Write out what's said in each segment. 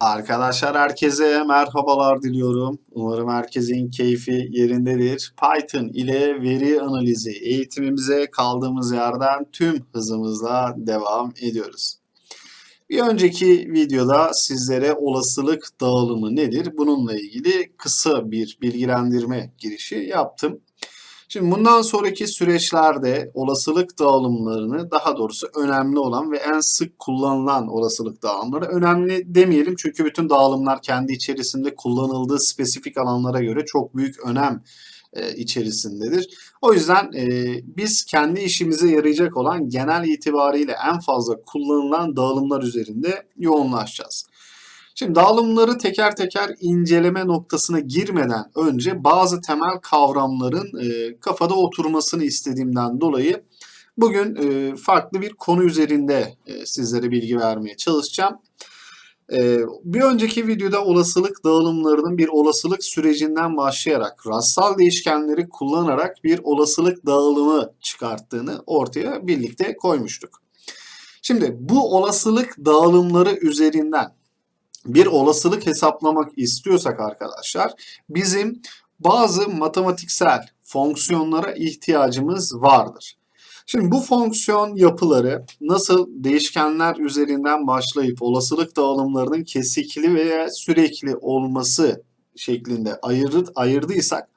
Arkadaşlar herkese merhabalar diliyorum. Umarım herkesin keyfi yerindedir. Python ile veri analizi eğitimimize kaldığımız yerden tüm hızımızla devam ediyoruz. Bir önceki videoda sizlere olasılık dağılımı nedir? Bununla ilgili kısa bir bilgilendirme girişi yaptım. Şimdi bundan sonraki süreçlerde olasılık dağılımlarını daha doğrusu önemli olan ve en sık kullanılan olasılık dağılımları önemli demeyelim çünkü bütün dağılımlar kendi içerisinde kullanıldığı spesifik alanlara göre çok büyük önem e, içerisindedir. O yüzden e, biz kendi işimize yarayacak olan genel itibariyle en fazla kullanılan dağılımlar üzerinde yoğunlaşacağız. Şimdi dağılımları teker teker inceleme noktasına girmeden önce bazı temel kavramların e, kafada oturmasını istediğimden dolayı bugün e, farklı bir konu üzerinde e, sizlere bilgi vermeye çalışacağım. E, bir önceki videoda olasılık dağılımlarının bir olasılık sürecinden başlayarak rastsal değişkenleri kullanarak bir olasılık dağılımı çıkarttığını ortaya birlikte koymuştuk. Şimdi bu olasılık dağılımları üzerinden bir olasılık hesaplamak istiyorsak arkadaşlar bizim bazı matematiksel fonksiyonlara ihtiyacımız vardır. Şimdi bu fonksiyon yapıları nasıl değişkenler üzerinden başlayıp olasılık dağılımlarının kesikli veya sürekli olması şeklinde ayırır, ayırdıysak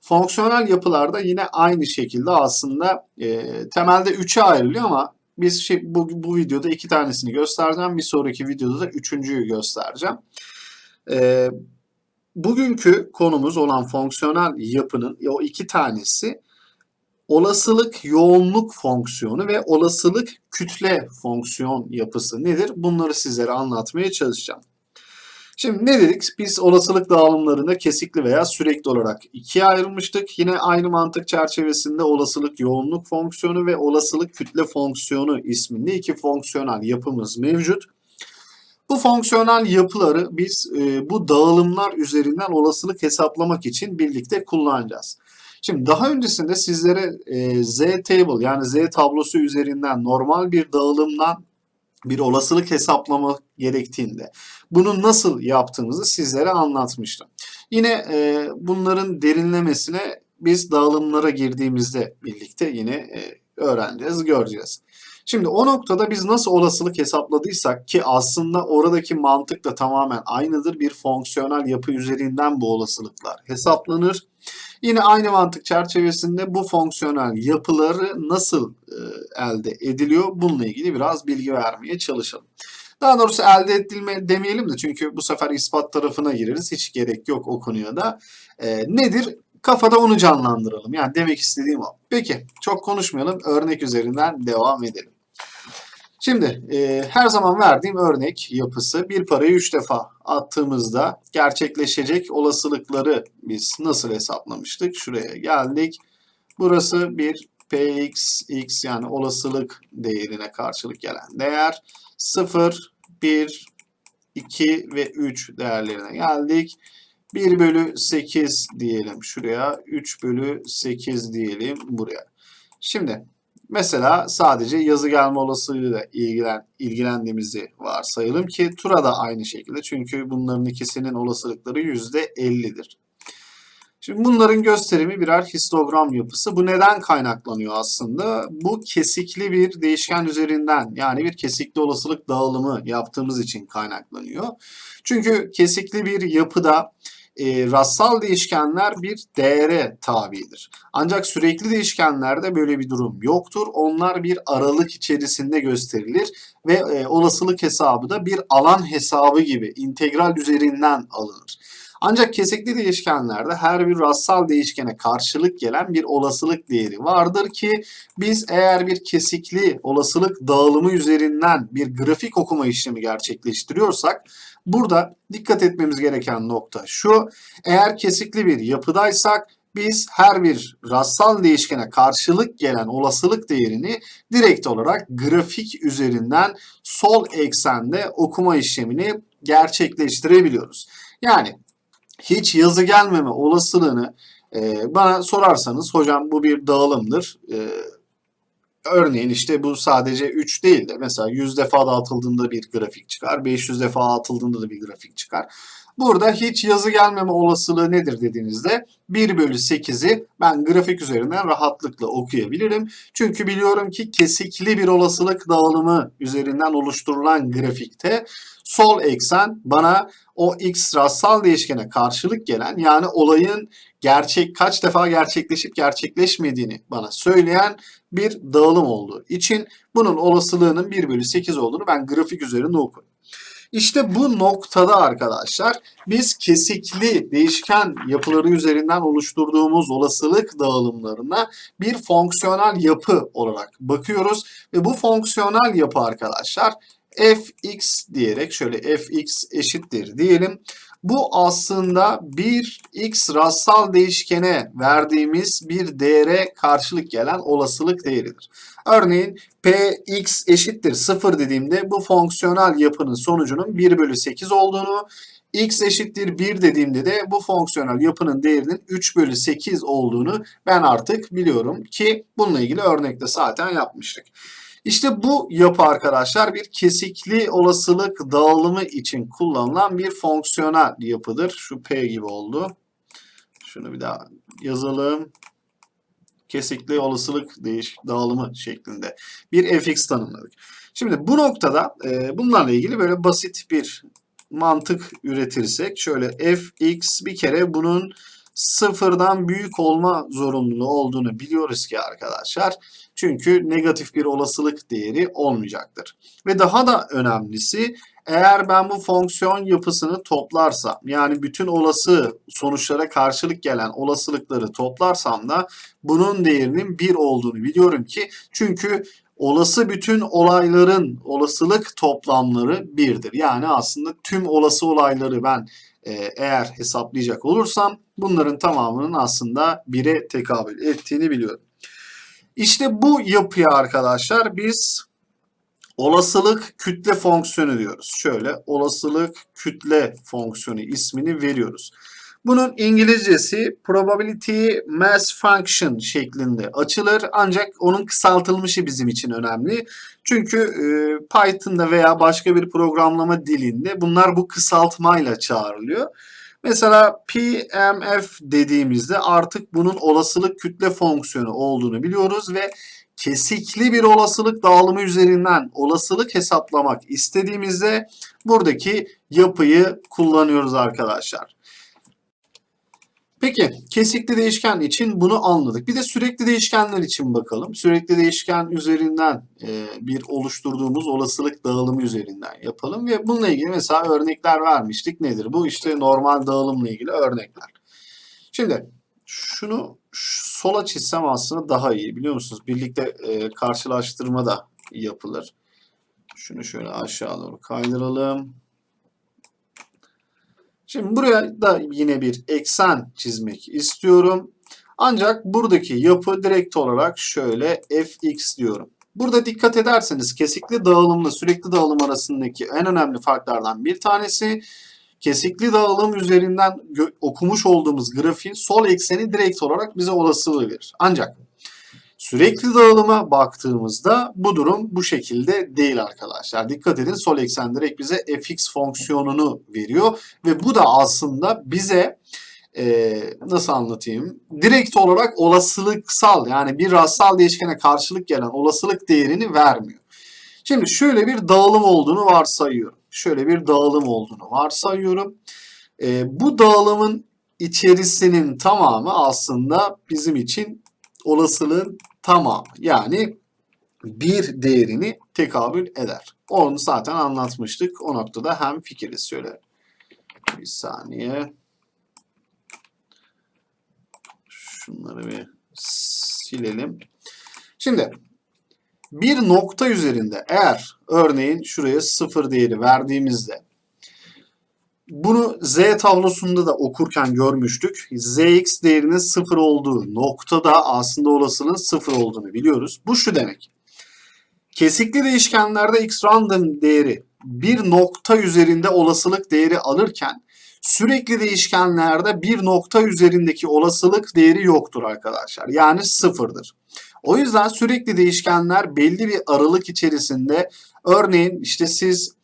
fonksiyonel yapılarda yine aynı şekilde aslında e, temelde 3'e ayrılıyor ama biz şey, bu, bu videoda iki tanesini göstereceğim. Bir sonraki videoda da üçüncüyü göstereceğim. Ee, bugünkü konumuz olan fonksiyonel yapının o iki tanesi olasılık yoğunluk fonksiyonu ve olasılık kütle fonksiyon yapısı nedir? Bunları sizlere anlatmaya çalışacağım. Şimdi ne dedik? Biz olasılık dağılımlarını kesikli veya sürekli olarak ikiye ayrılmıştık. Yine aynı mantık çerçevesinde olasılık yoğunluk fonksiyonu ve olasılık kütle fonksiyonu isminde iki fonksiyonel yapımız mevcut. Bu fonksiyonel yapıları biz e, bu dağılımlar üzerinden olasılık hesaplamak için birlikte kullanacağız. Şimdi daha öncesinde sizlere e, Z table yani Z tablosu üzerinden normal bir dağılımdan bir olasılık hesaplama gerektiğinde bunu nasıl yaptığımızı sizlere anlatmıştım. Yine e, bunların derinlemesine biz dağılımlara girdiğimizde birlikte yine e, öğreneceğiz, göreceğiz. Şimdi o noktada biz nasıl olasılık hesapladıysak ki aslında oradaki mantık da tamamen aynıdır. Bir fonksiyonel yapı üzerinden bu olasılıklar hesaplanır. Yine aynı mantık çerçevesinde bu fonksiyonel yapıları nasıl e, elde ediliyor bununla ilgili biraz bilgi vermeye çalışalım. Daha doğrusu elde edilme demeyelim de çünkü bu sefer ispat tarafına gireriz. Hiç gerek yok o konuya da. E, nedir? Kafada onu canlandıralım. Yani demek istediğim o. Peki çok konuşmayalım. Örnek üzerinden devam edelim. Şimdi e, her zaman verdiğim örnek yapısı bir parayı 3 defa attığımızda gerçekleşecek olasılıkları biz nasıl hesaplamıştık? Şuraya geldik. Burası bir px x yani olasılık değerine karşılık gelen değer. 0, 1, 2 ve 3 değerlerine geldik. 1 bölü 8 diyelim şuraya. 3 bölü 8 diyelim buraya. Şimdi Mesela sadece yazı gelme olasılığıyla ilgilen, ilgilendiğimizi varsayalım ki tura da aynı şekilde. Çünkü bunların ikisinin olasılıkları %50'dir. Şimdi bunların gösterimi birer histogram yapısı. Bu neden kaynaklanıyor aslında? Bu kesikli bir değişken üzerinden yani bir kesikli olasılık dağılımı yaptığımız için kaynaklanıyor. Çünkü kesikli bir yapıda e, rastsal değişkenler bir değere tabidir. Ancak sürekli değişkenlerde böyle bir durum yoktur. Onlar bir aralık içerisinde gösterilir ve e, olasılık hesabı da bir alan hesabı gibi integral üzerinden alınır. Ancak kesikli değişkenlerde her bir rastsal değişkene karşılık gelen bir olasılık değeri vardır ki biz eğer bir kesikli olasılık dağılımı üzerinden bir grafik okuma işlemi gerçekleştiriyorsak burada dikkat etmemiz gereken nokta şu. Eğer kesikli bir yapıdaysak biz her bir rastsal değişkene karşılık gelen olasılık değerini direkt olarak grafik üzerinden sol eksende okuma işlemini gerçekleştirebiliyoruz. Yani hiç yazı gelmeme olasılığını e, bana sorarsanız hocam bu bir dağılımdır. E, Örneğin işte bu sadece 3 değil de mesela 100 defa dağıtıldığında bir grafik çıkar. 500 defa atıldığında da bir grafik çıkar. Burada hiç yazı gelmeme olasılığı nedir dediğinizde 1 bölü 8'i ben grafik üzerinden rahatlıkla okuyabilirim. Çünkü biliyorum ki kesikli bir olasılık dağılımı üzerinden oluşturulan grafikte sol eksen bana o x rastsal değişkene karşılık gelen yani olayın gerçek kaç defa gerçekleşip gerçekleşmediğini bana söyleyen bir dağılım olduğu için bunun olasılığının 1 bölü 8 olduğunu ben grafik üzerinde okurum. İşte bu noktada arkadaşlar biz kesikli değişken yapıları üzerinden oluşturduğumuz olasılık dağılımlarına bir fonksiyonel yapı olarak bakıyoruz. Ve bu fonksiyonel yapı arkadaşlar fx diyerek şöyle fx eşittir diyelim. Bu aslında bir x rastsal değişkene verdiğimiz bir değere karşılık gelen olasılık değeridir. Örneğin px eşittir 0 dediğimde bu fonksiyonel yapının sonucunun 1 bölü 8 olduğunu, x eşittir 1 dediğimde de bu fonksiyonel yapının değerinin 3 bölü 8 olduğunu ben artık biliyorum ki bununla ilgili örnekte zaten yapmıştık. İşte bu yapı arkadaşlar bir kesikli olasılık dağılımı için kullanılan bir fonksiyonel yapıdır. Şu P gibi oldu. Şunu bir daha yazalım. Kesikli olasılık değiş dağılımı şeklinde bir fx tanımladık. Şimdi bu noktada e, bunlarla ilgili böyle basit bir mantık üretirsek şöyle fx bir kere bunun sıfırdan büyük olma zorunluluğu olduğunu biliyoruz ki arkadaşlar. Çünkü negatif bir olasılık değeri olmayacaktır. Ve daha da önemlisi eğer ben bu fonksiyon yapısını toplarsam yani bütün olası sonuçlara karşılık gelen olasılıkları toplarsam da bunun değerinin 1 olduğunu biliyorum ki çünkü olası bütün olayların olasılık toplamları 1'dir. Yani aslında tüm olası olayları ben eğer hesaplayacak olursam bunların tamamının aslında 1'e tekabül ettiğini biliyorum. İşte bu yapıya arkadaşlar biz olasılık kütle fonksiyonu diyoruz. Şöyle olasılık kütle fonksiyonu ismini veriyoruz. Bunun İngilizcesi probability mass function şeklinde açılır ancak onun kısaltılmışı bizim için önemli. Çünkü e, Python'da veya başka bir programlama dilinde bunlar bu kısaltmayla çağrılıyor. Mesela PMF dediğimizde artık bunun olasılık kütle fonksiyonu olduğunu biliyoruz ve kesikli bir olasılık dağılımı üzerinden olasılık hesaplamak istediğimizde buradaki yapıyı kullanıyoruz arkadaşlar. Peki kesikli değişken için bunu anladık. Bir de sürekli değişkenler için bakalım. Sürekli değişken üzerinden e, bir oluşturduğumuz olasılık dağılımı üzerinden yapalım. Ve bununla ilgili mesela örnekler vermiştik. Nedir bu? İşte normal dağılımla ilgili örnekler. Şimdi şunu sola çizsem aslında daha iyi biliyor musunuz? Birlikte e, karşılaştırma da yapılır. Şunu şöyle aşağı doğru kaydıralım. Şimdi buraya da yine bir eksen çizmek istiyorum. Ancak buradaki yapı direkt olarak şöyle fx diyorum. Burada dikkat ederseniz kesikli dağılımla sürekli dağılım arasındaki en önemli farklardan bir tanesi kesikli dağılım üzerinden okumuş olduğumuz grafiğin sol ekseni direkt olarak bize olasılığı verir. Ancak Sürekli dağılıma baktığımızda bu durum bu şekilde değil arkadaşlar. Dikkat edin sol eksen direkt bize fx fonksiyonunu veriyor ve bu da aslında bize e, nasıl anlatayım? Direkt olarak olasılıksal yani bir rastsal değişkene karşılık gelen olasılık değerini vermiyor. Şimdi şöyle bir dağılım olduğunu varsayıyorum. Şöyle bir dağılım olduğunu varsayıyorum. E, bu dağılımın içerisinin tamamı aslında bizim için olasılığın tamamı. Yani bir değerini tekabül eder. Onu zaten anlatmıştık. O noktada hem fikiriz. Şöyle bir saniye. Şunları bir silelim. Şimdi bir nokta üzerinde eğer örneğin şuraya sıfır değeri verdiğimizde bunu Z tablosunda da okurken görmüştük. Zx değerinin sıfır olduğu noktada aslında olasılığın sıfır olduğunu biliyoruz. Bu şu demek. Kesikli değişkenlerde x random değeri bir nokta üzerinde olasılık değeri alırken sürekli değişkenlerde bir nokta üzerindeki olasılık değeri yoktur arkadaşlar. Yani sıfırdır. O yüzden sürekli değişkenler belli bir aralık içerisinde örneğin işte siz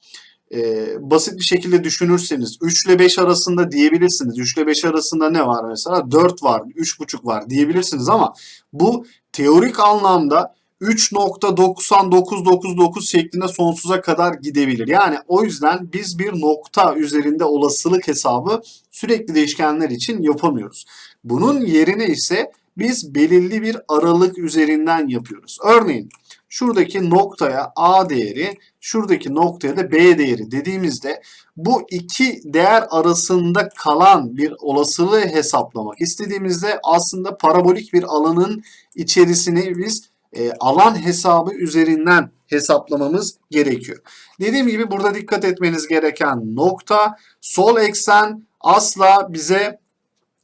e, basit bir şekilde düşünürseniz 3 ile 5 arasında diyebilirsiniz. 3 ile 5 arasında ne var mesela? 4 var, 3,5 var diyebilirsiniz ama bu teorik anlamda 3.9999 şeklinde sonsuza kadar gidebilir. Yani o yüzden biz bir nokta üzerinde olasılık hesabı sürekli değişkenler için yapamıyoruz. Bunun yerine ise biz belirli bir aralık üzerinden yapıyoruz. Örneğin şuradaki noktaya A değeri, şuradaki noktaya da B değeri dediğimizde bu iki değer arasında kalan bir olasılığı hesaplamak istediğimizde aslında parabolik bir alanın içerisini biz e, alan hesabı üzerinden hesaplamamız gerekiyor. Dediğim gibi burada dikkat etmeniz gereken nokta sol eksen asla bize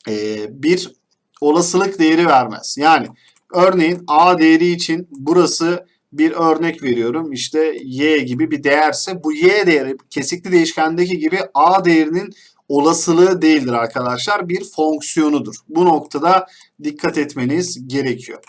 e, bir olasılık değeri vermez. Yani örneğin A değeri için burası bir örnek veriyorum. İşte y gibi bir değerse bu y değeri kesikli değişkendeki gibi a değerinin olasılığı değildir arkadaşlar. Bir fonksiyonudur. Bu noktada dikkat etmeniz gerekiyor.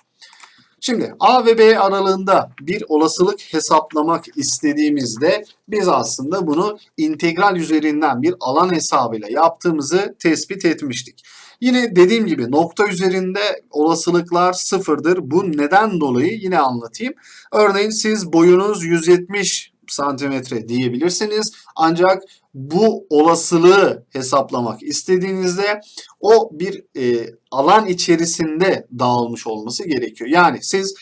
Şimdi A ve B aralığında bir olasılık hesaplamak istediğimizde biz aslında bunu integral üzerinden bir alan hesabıyla yaptığımızı tespit etmiştik. Yine dediğim gibi nokta üzerinde olasılıklar sıfırdır. Bu neden dolayı yine anlatayım. Örneğin siz boyunuz 170 santimetre diyebilirsiniz. Ancak bu olasılığı hesaplamak istediğinizde o bir e, alan içerisinde dağılmış olması gerekiyor. Yani siz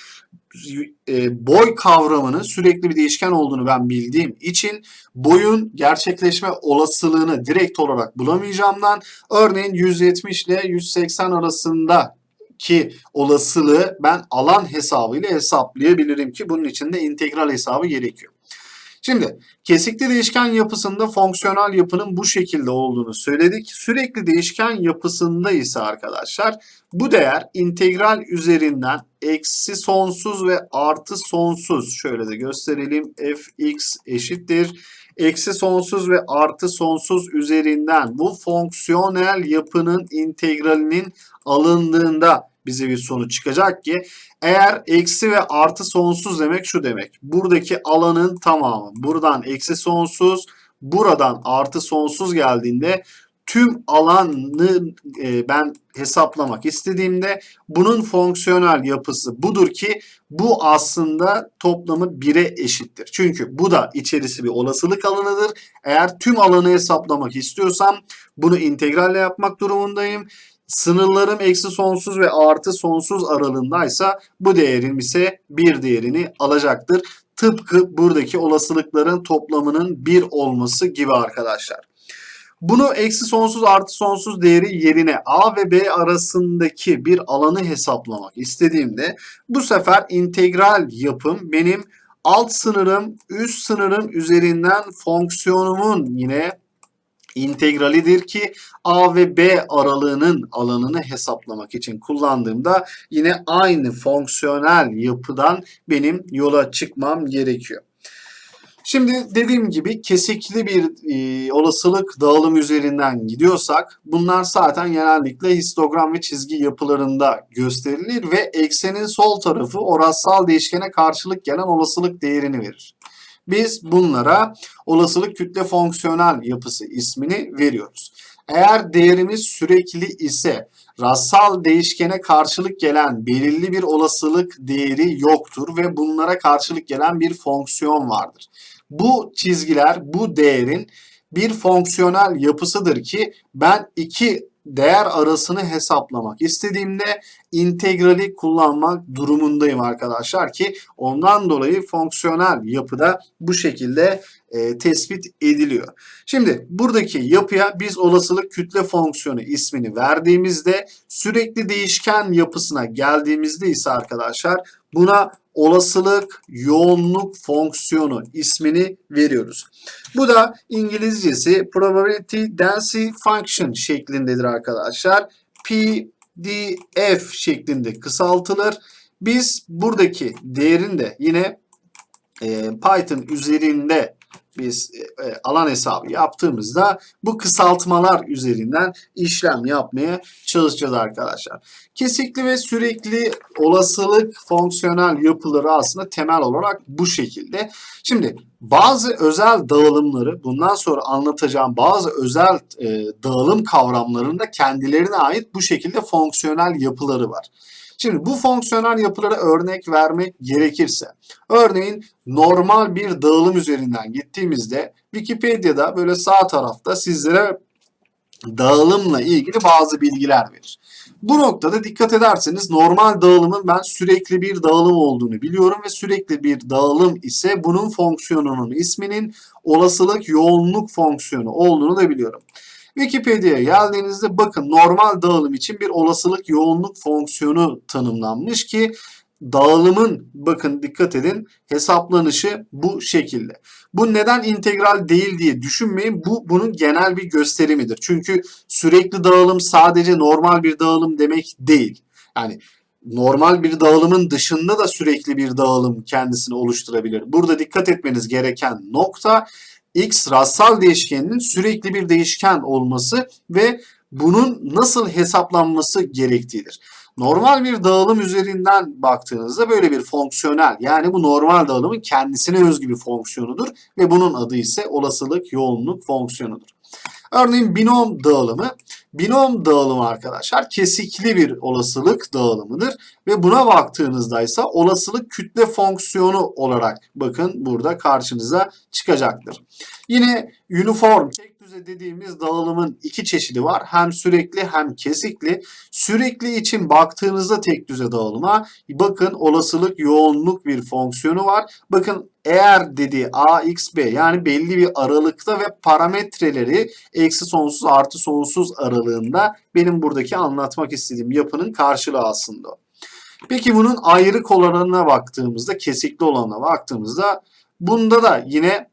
e, boy kavramının sürekli bir değişken olduğunu ben bildiğim için boyun gerçekleşme olasılığını direkt olarak bulamayacağımdan örneğin 170 ile 180 arasında ki olasılığı ben alan hesabıyla hesaplayabilirim ki bunun için de integral hesabı gerekiyor. Şimdi kesikli değişken yapısında fonksiyonel yapının bu şekilde olduğunu söyledik. Sürekli değişken yapısında ise arkadaşlar bu değer integral üzerinden eksi sonsuz ve artı sonsuz şöyle de gösterelim fx eşittir eksi sonsuz ve artı sonsuz üzerinden bu fonksiyonel yapının integralinin alındığında bize bir sonuç çıkacak ki eğer eksi ve artı sonsuz demek şu demek. Buradaki alanın tamamı buradan eksi sonsuz buradan artı sonsuz geldiğinde tüm alanı e, ben hesaplamak istediğimde bunun fonksiyonel yapısı budur ki bu aslında toplamı 1'e eşittir. Çünkü bu da içerisi bir olasılık alanıdır. Eğer tüm alanı hesaplamak istiyorsam bunu integralle yapmak durumundayım sınırlarım eksi sonsuz ve artı sonsuz aralığındaysa bu değerim ise bir değerini alacaktır. Tıpkı buradaki olasılıkların toplamının bir olması gibi arkadaşlar. Bunu eksi sonsuz artı sonsuz değeri yerine A ve B arasındaki bir alanı hesaplamak istediğimde bu sefer integral yapım benim alt sınırım üst sınırım üzerinden fonksiyonumun yine integralidir ki A ve B aralığının alanını hesaplamak için kullandığımda yine aynı fonksiyonel yapıdan benim yola çıkmam gerekiyor. Şimdi dediğim gibi kesikli bir e, olasılık dağılım üzerinden gidiyorsak bunlar zaten genellikle histogram ve çizgi yapılarında gösterilir ve eksenin sol tarafı o rastsal değişkene karşılık gelen olasılık değerini verir. Biz bunlara olasılık kütle fonksiyonel yapısı ismini veriyoruz. Eğer değerimiz sürekli ise rastsal değişkene karşılık gelen belirli bir olasılık değeri yoktur ve bunlara karşılık gelen bir fonksiyon vardır. Bu çizgiler bu değerin bir fonksiyonel yapısıdır ki ben iki değer arasını hesaplamak istediğimde integrali kullanmak durumundayım arkadaşlar ki ondan dolayı fonksiyonel yapıda bu şekilde e, tespit ediliyor. Şimdi buradaki yapıya biz olasılık kütle fonksiyonu ismini verdiğimizde sürekli değişken yapısına geldiğimizde ise arkadaşlar buna olasılık yoğunluk fonksiyonu ismini veriyoruz. Bu da İngilizcesi probability density function şeklindedir arkadaşlar. PDF şeklinde kısaltılır. Biz buradaki değerin de yine e, Python üzerinde biz e, alan hesabı yaptığımızda bu kısaltmalar üzerinden işlem yapmaya çalışacağız arkadaşlar. Kesikli ve sürekli olasılık fonksiyonel yapıları aslında temel olarak bu şekilde. Şimdi bazı özel dağılımları bundan sonra anlatacağım bazı özel e, dağılım kavramlarında kendilerine ait bu şekilde fonksiyonel yapıları var. Şimdi bu fonksiyonel yapılara örnek vermek gerekirse, örneğin normal bir dağılım üzerinden gittiğimizde Wikipedia'da böyle sağ tarafta sizlere dağılımla ilgili bazı bilgiler verir. Bu noktada dikkat ederseniz normal dağılımın ben sürekli bir dağılım olduğunu biliyorum ve sürekli bir dağılım ise bunun fonksiyonunun isminin olasılık yoğunluk fonksiyonu olduğunu da biliyorum. Wikipedia'ya geldiğinizde bakın normal dağılım için bir olasılık yoğunluk fonksiyonu tanımlanmış ki dağılımın bakın dikkat edin hesaplanışı bu şekilde. Bu neden integral değil diye düşünmeyin. Bu bunun genel bir gösterimidir. Çünkü sürekli dağılım sadece normal bir dağılım demek değil. Yani normal bir dağılımın dışında da sürekli bir dağılım kendisini oluşturabilir. Burada dikkat etmeniz gereken nokta x rasyal değişkeninin sürekli bir değişken olması ve bunun nasıl hesaplanması gerektiğidir. Normal bir dağılım üzerinden baktığınızda böyle bir fonksiyonel yani bu normal dağılımın kendisine özgü bir fonksiyonudur ve bunun adı ise olasılık yoğunluk fonksiyonudur. Örneğin binom dağılımı. Binom dağılımı arkadaşlar kesikli bir olasılık dağılımıdır ve buna baktığınızda ise olasılık kütle fonksiyonu olarak bakın burada karşınıza çıkacaktır. Yine uniform tek düze dediğimiz dağılımın iki çeşidi var. Hem sürekli hem kesikli. Sürekli için baktığınızda tek düze dağılıma bakın olasılık yoğunluk bir fonksiyonu var. Bakın eğer dediği a, x, b yani belli bir aralıkta ve parametreleri eksi sonsuz artı sonsuz aralığında benim buradaki anlatmak istediğim yapının karşılığı aslında. Peki bunun ayrık olanına baktığımızda, kesikli olanına baktığımızda bunda da yine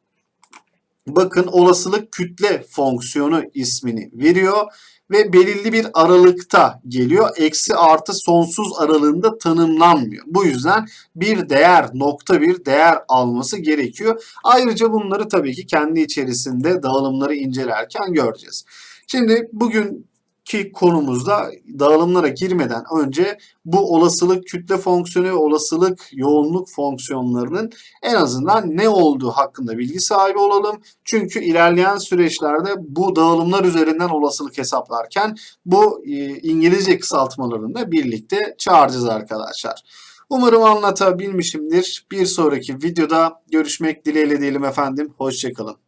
bakın olasılık kütle fonksiyonu ismini veriyor ve belirli bir aralıkta geliyor. Eksi artı sonsuz aralığında tanımlanmıyor. Bu yüzden bir değer nokta bir değer alması gerekiyor. Ayrıca bunları tabii ki kendi içerisinde dağılımları incelerken göreceğiz. Şimdi bugün ki konumuzda dağılımlara girmeden önce bu olasılık kütle fonksiyonu ve olasılık yoğunluk fonksiyonlarının en azından ne olduğu hakkında bilgi sahibi olalım. Çünkü ilerleyen süreçlerde bu dağılımlar üzerinden olasılık hesaplarken bu e, İngilizce kısaltmalarını da birlikte çağıracağız arkadaşlar. Umarım anlatabilmişimdir. Bir sonraki videoda görüşmek dileğiyle diyelim efendim. Hoşçakalın.